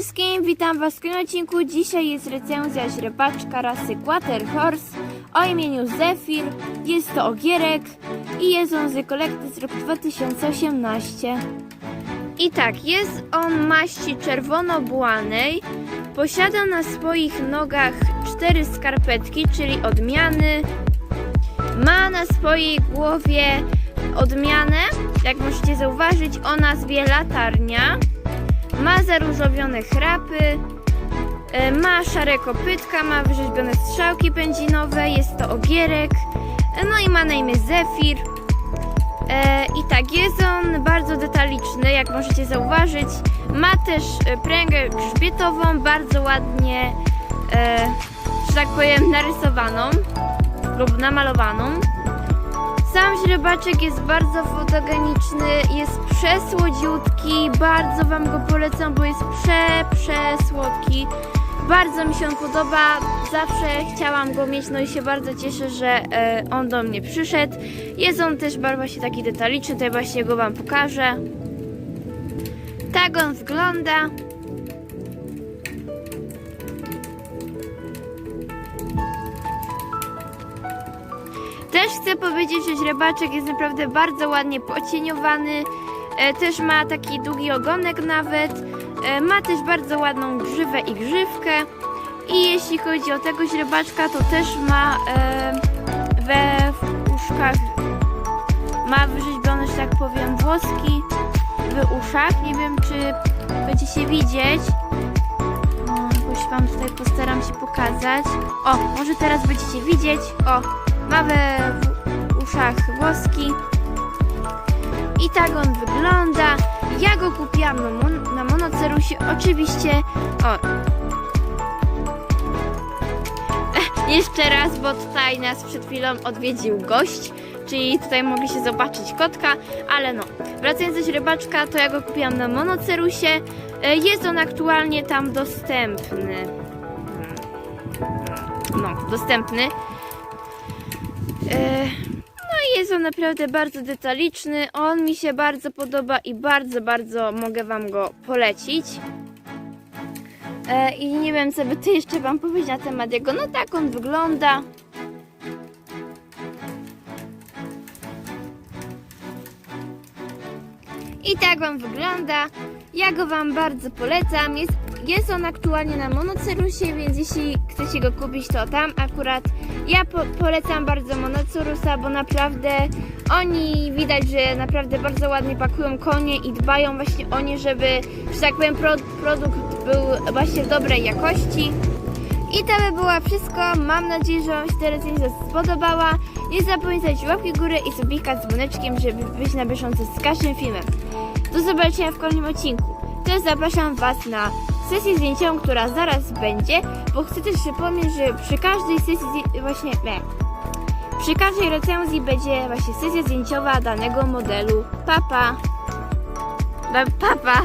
wszystkim, witam Was w kolejnym odcinku. Dzisiaj jest recenzja źrebaczka rasy Quarter Horse o imieniu Zephyr. Jest to ogierek i jest on z kolekcji z roku 2018. I tak, jest on maści czerwono-błanej. Posiada na swoich nogach cztery skarpetki, czyli odmiany. Ma na swojej głowie odmianę, jak możecie zauważyć, o nazwie latarnia. Ma zaróżowione chrapy, e, ma szare kopytka, ma wyrzeźbione strzałki pędzinowe, jest to ogierek, e, no i ma na imię Zefir. E, I tak, jest on bardzo detaliczny, jak możecie zauważyć. Ma też pręgę grzbietową, bardzo ładnie, że tak powiem, narysowaną lub namalowaną. Sam źrebaczek jest bardzo fotogeniczny, jest przesłodziutki, bardzo Wam go polecam, bo jest prze, przesłodki. Bardzo mi się on podoba, zawsze chciałam go mieć, no i się bardzo cieszę, że e, on do mnie przyszedł. Jest on też bardzo właśnie taki detaliczny, tutaj właśnie go Wam pokażę. Tak on wygląda. Też chcę powiedzieć, że źrebaczek jest naprawdę bardzo ładnie pocieniowany. E, też ma taki długi ogonek nawet. E, ma też bardzo ładną grzywę i grzywkę. I jeśli chodzi o tego źrebaczka, to też ma e, we uszkach ma wyrzeźbione, że tak powiem, włoski w uszach. Nie wiem, czy będziecie widzieć. O, Jakoś wam tutaj postaram się pokazać. O, może teraz będziecie widzieć. O, ma we w uszach włoski. I tak on wygląda. Ja go kupiłam na, mon na monocerusie. Oczywiście. O. Jeszcze raz, bo tutaj nas przed chwilą odwiedził gość, czyli tutaj mogliście zobaczyć kotka, ale no, wracając do źrebaczka, to ja go kupiłam na monocerusie. E, Jest on aktualnie tam dostępny. No, dostępny. E, No i jest on naprawdę bardzo detaliczny. On mi się bardzo podoba i bardzo, bardzo mogę Wam go polecić. E, I nie wiem, co by tu jeszcze Wam powiedzieć na temat jego. No tak on wygląda. I tak Wam wygląda. Ja go Wam bardzo polecam. Jest, jest on aktualnie na Monocerusie, więc jeśli chcecie go kupić, to tam akurat. Ja po, polecam bardzo Monocerusa, bo naprawdę oni widać, że naprawdę bardzo ładnie pakują konie i dbają właśnie o nie, żeby, że tak powiem, pro, produkt był właśnie dobrej jakości. I to by było wszystko. Mam nadzieję, że Wam się ta recenzja spodobała. Nie zapomnijcie łapki górę i subika z dzwoneczkiem, żeby być na bieżąco z każdym filmem. Do zobaczenia w kolejnym odcinku. Też zapraszam Was na sesję zdjęciową, która zaraz będzie, bo chcę też przypomnieć, że przy każdej sesji właśnie nie, przy każdej recenzji będzie właśnie sesja zdjęciowa danego modelu. Papa. Pa. Papa.